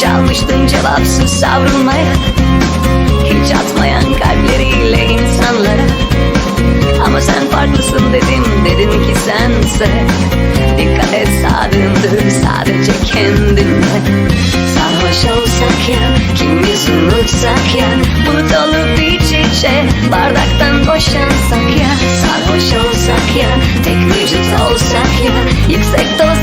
Çalmıştım cevapsız savrulmaya Hiç atmayan kalpleriyle insanlara. Ama sen farklısın dedim dedin ki sense. Dikkat et sadığındır sadece kendine Sarhoş olsak ya kimiz unutsak ya? Bu dolu bir şişe bardaktan boşansak ya? Sarhoş olsak ya tek vücut olsak ya? Yüksek doz